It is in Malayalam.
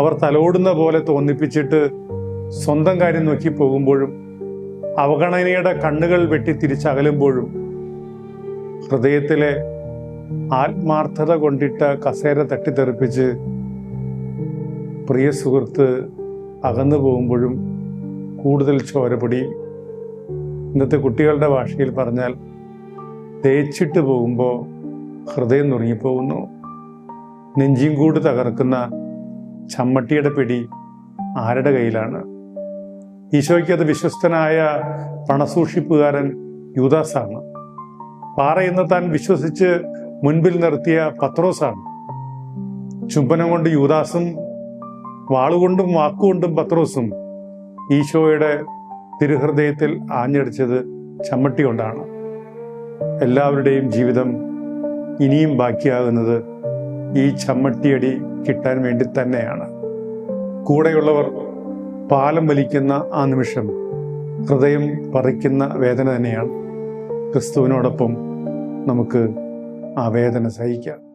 അവർ തലോടുന്ന പോലെ തോന്നിപ്പിച്ചിട്ട് സ്വന്തം കാര്യം നോക്കി പോകുമ്പോഴും അവഗണനയുടെ കണ്ണുകൾ വെട്ടി തിരിച്ചകലുമ്പോഴും ഹൃദയത്തിലെ ആത്മാർത്ഥത കൊണ്ടിട്ട കസേര തട്ടിത്തെറിപ്പിച്ച് പ്രിയ സുഹൃത്ത് അകന്നു പോകുമ്പോഴും കൂടുതൽ ചോരപൊടി. ഇന്നത്തെ കുട്ടികളുടെ ഭാഷയിൽ പറഞ്ഞാൽ തേച്ചിട്ട് പോകുമ്പോൾ ഹൃദയം നുറുങ്ങിപ്പോകുന്നു. നെഞ്ചിയും കൂട് തകർക്കുന്ന ചമ്മട്ടിയുടെ പിടി ആരുടെ കയ്യിലാണ്? ഈശോയ്ക്ക് അത് വിശ്വസ്തനായ പണസൂക്ഷിപ്പുകാരൻ യൂദാസാണ്. പാറയെന്ന് താൻ വിശ്വസിച്ച് മുൻപിൽ നിർത്തിയ പത്രോസാണ്. ചുംബനം കൊണ്ട് യൂദാസും വാളുകൊണ്ടും വാക്കുകൊണ്ടും പത്രോസും ഈശോയുടെ തിരുഹൃദയത്തിൽ ആഞ്ഞടിച്ചത് ചമ്മട്ടി കൊണ്ടാണ്. എല്ലാവരുടെയും ജീവിതം ഇനിയും ബാക്കിയാകുന്നത് ഈ ചമ്മട്ടിയടി കിട്ടാൻ വേണ്ടി തന്നെയാണ്. കൂടെയുള്ളവർ പാലം വലിക്കുന്ന ആ നിമിഷം ഹൃദയം പറിക്കുന്ന വേദന തന്നെയാണ്. ക്രിസ്തുവിനോടൊപ്പം നമുക്ക് ആ വേദന സഹിക്കാം.